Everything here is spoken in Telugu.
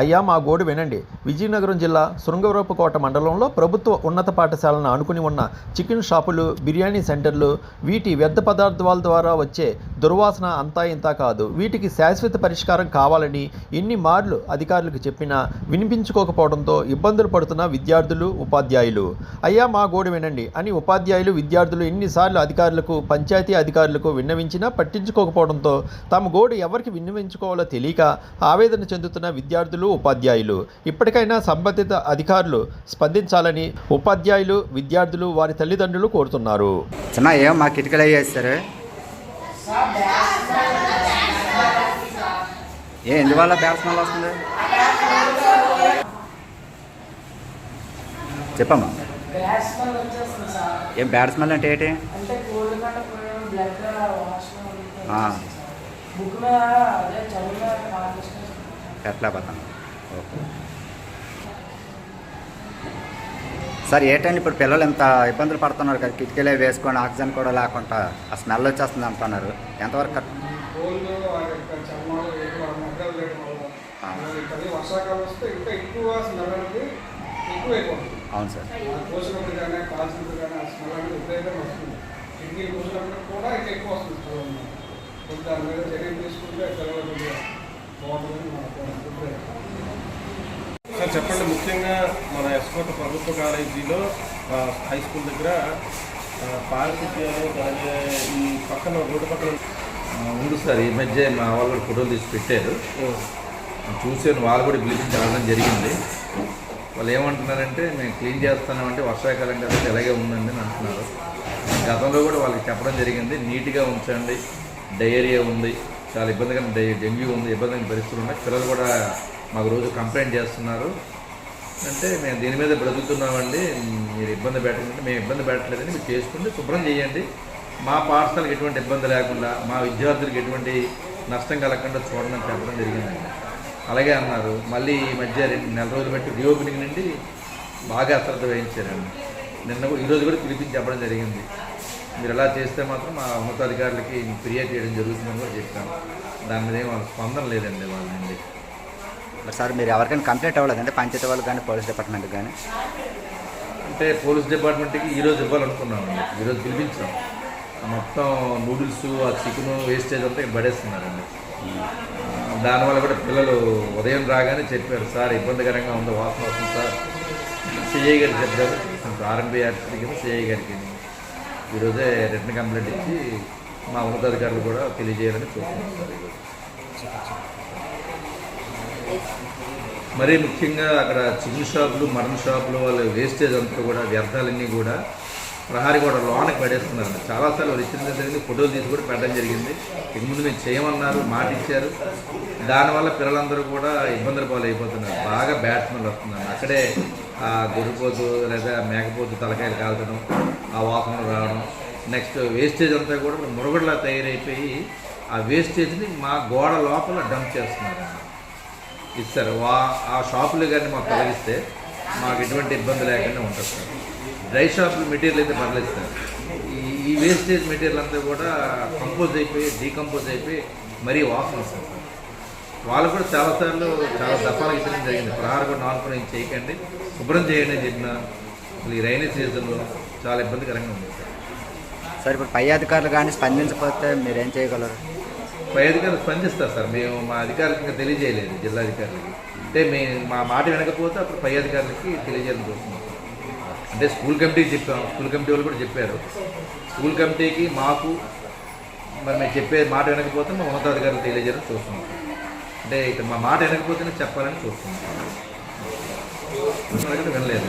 అయ్యా మా గోడు వినండి. విజయనగరం జిల్లా శృంగవరపుకోట మండలంలో ప్రభుత్వ ఉన్నత పాఠశాలను ఆనుకుని ఉన్న చికెన్ షాపులు బిర్యానీ సెంటర్లు వీటి వ్యర్థ పదార్థాల ద్వారా వచ్చే దుర్వాసన అంతా ఇంతా కాదు. వీటికి శాశ్వత పరిష్కారం కావాలని ఎన్ని మార్లు అధికారులకు చెప్పినా వినిపించుకోకపోవడంతో ఇబ్బందులు పడుతున్న విద్యార్థులు ఉపాధ్యాయులు. అయ్యా మా గోడు వినండి. అని ఉపాధ్యాయులు విద్యార్థులు ఎన్నిసార్లు అధికారులకు పంచాయతీ అధికారులకు విన్నవించినా పట్టించుకోకపోవడంతో తమ గోడు ఎవరికి విన్నవించుకోవాలో తెలియక ఆవేదన చెందుతున్న విద్యార్థులు ఉపాధ్యాయులు ఇప్పటికైనా సంబంధిత అధికారులు స్పందించాలని ఉపాధ్యాయులు విద్యార్థులు వారి తల్లిదండ్రులు కోరుతున్నారు. చిన్న ఏం మా కిటికీలు అయ్యి వేస్తారు ఏ ఎందువల్ల బ్యాడ్ స్మెల్ వస్తుంది? చెప్పమ్మా. ఏం బ్యాడ్ స్మెల్ అంటే ఏంటి? ఎట్లా పడతాను ఓకే. సార్ ఏంటండి ఇప్పుడు పిల్లలు ఎంత ఇబ్బందులు పడుతున్నారు కదా కిటికీలే వేసుకొని ఆక్సిజన్ కూడా లేకుండా ఆ స్మెల్ వచ్చేస్తుంది అంటున్నారు. ఎంతవరకు కరెక్ట్? అవును సార్. కూడా ఇంకా ఎక్కువ వస్తుంది బాగుంటుందని సార్ చెప్పండి. ముఖ్యంగా మన ఎస్కోట ప్రభుత్వ కాలేజీలో హై స్కూల్ దగ్గర పారిశుద్ధ్యాలు అలాగే ఈ పక్కన రోడ్డు పక్కన ఉంది సార్. ఈ మధ్య మా వాళ్ళు కూడా ఫోటోలు తీసి పెట్టారు. చూసాను వాళ్ళు కూడా పిలిపించి రావడం జరిగింది. వాళ్ళు ఏమంటున్నారంటే మేము క్లీన్ చేస్తామంటే వర్షాకాలం కదా ఇలాగే ఉందండి అని అంటున్నారు. గతంలో కూడా వాళ్ళకి చెప్పడం జరిగింది. నీట్గా ఉంచండి. డయేరియా ఉంది. చాలా ఇబ్బందిగా డెంగ్యూ ఉంది ఇబ్బందిగా పరిస్థితులు ఉన్నాయి. పిల్లలు కూడా మాకు రోజు కంప్లైంట్ చేస్తున్నారు. అంటే మేము దీని మీద బ్రతుకుతున్నామండి. మీరు ఇబ్బంది పెట్టకండి. మేము ఇబ్బంది పెట్టలేదని మీరు చేసుకుంటే శుభ్రం చేయండి. మా పాఠశాలకు ఎటువంటి ఇబ్బంది లేకుండా మా విద్యార్థులకు ఎటువంటి నష్టం కలగకుండా చూడడం చెప్పడం జరిగిందండి. అలాగే అన్నారు. మళ్ళీ ఈ మధ్య రెండు నెల రోజులు బట్టి రీఓపెనింగ్ నుండి బాగా అశ్రద్ధ వహించారండి. నిన్న కూడా- ఈరోజు కూడా పిలిపించి చెప్పడం జరిగింది. మీరు ఎలా చేస్తే మాత్రం మా ఉన్నతాధికారులకి ఫిర్యాదు చేయడం జరుగుతుందని కూడా చెప్పాను దాని మీద ఏం వాళ్ళ స్పందన లేదండి వాళ్ళ నుండి మరి సార్ మీరు ఎవరికైనా కంప్లైంట్ అవ్వలేదంటే పంచాయతీ వాళ్ళకి కానీ పోలీస్ డిపార్ట్మెంట్కి కానీ? అంటే పోలీస్ డిపార్ట్మెంట్కి ఈరోజు ఇవ్వాలనుకున్నామండి. ఈరోజు పిలిపించాం. మొత్తం నూడిల్స్ ఆ చికెన్ వేస్టేజ్ అంతా పడేస్తున్నారండి. దానివల్ల కూడా పిల్లలు ఉదయం రాగానే చెప్పారు సార్ ఇబ్బందికరంగా ఉంది వాసన వస్తుంది సార్. సిఐ గారికి చెప్పారు. ఆర్ఎంపీ యాక్ట్ కింద సిఐ గారికి ఈరోజే రిటర్న్ కంప్లైంట్ ఇచ్చి మా ఉన్నతాధికారులు కూడా తెలియజేయాలని కోరుకుంటున్నారు ఈరోజు మరీ ముఖ్యంగా అక్కడ చికెన్ షాపులు మటన్ షాపులు వాళ్ళ వేస్టేజ్ అంతా కూడా వ్యర్థాలన్నీ కూడా ప్రహారీ కూడా లోనకి పడేస్తున్నారు చాలాసార్లు వాళ్ళు ఇచ్చిన జరిగింది ఫోటోలు తీసి కూడా పెట్టడం జరిగింది. ఇక ముందు మేము చేయమన్నారు మాట ఇచ్చారు. దానివల్ల పిల్లలందరూ కూడా ఇబ్బందులు పాలైపోతున్నారు. బాగా బ్యాట్స్మెన్ వస్తున్నారు. అక్కడే ఆ గొర్రెపోతు లేదా మేకపోతు తలకాయలు కాల్చడం ఆ వాసన నెక్స్ట్ వేస్టేజ్ అంతా కూడా మురగడలా తయారైపోయి ఆ వేస్టేజ్ని మా గోడ లోపల డంప్ చేస్తున్నారు ఇస్తారు. వా ఆ షాపులు కానీ మాకు తొలగిస్తే మాకు ఎటువంటి ఇబ్బంది లేకుండా ఉంటుంది. సార్ డ్రై షాపులు మెటీరియల్ అయితే పర్లేదు సార్ ఈ ఈ వేస్టేజ్ మెటీరియల్ అంతా కూడా కంపోజ్ అయిపోయి డీకంపోజ్ అయిపోయి మరీ వాసన వస్తుంది. సార్ వాళ్ళు కూడా చాలాసార్లు చాలా దఫాలు ఇచ్చడం జరిగింది. ప్రహార కూడా నాన్ కూడా చేయకండి. శుభ్రం చేయండి అని చెప్పిన. అసలు ఈ రైనీ సీజన్లో చాలా ఇబ్బందికరంగా ఉంది. సార్ సార్ ఇప్పుడు పై అధికారులు కానీ స్పందించకపోతే మీరేం చేయగలరు? పై అధికారులు స్పందిస్తారు సార్. మేము మా అధికారులకు ఇంకా తెలియజేయలేదు జిల్లా అధికారులకి. అంటే మేము మా మాట వినకపోతే అప్పుడు పై అధికారులకి తెలియజేయాలని చూస్తున్నాం అంటే స్కూల్ కమిటీకి చెప్పాం స్కూల్ కమిటీ వాళ్ళు కూడా చెప్పారు. స్కూల్ కమిటీకి మాకు మరి మేము చెప్పే మాట వినకపోతే మా ఉన్నతాధికారులు తెలియజేయాలని చూస్తున్నాం అంటే ఇక్కడ మా మాట వినకపోతేనే చెప్పాలని చూస్తున్నాం వినలేదు.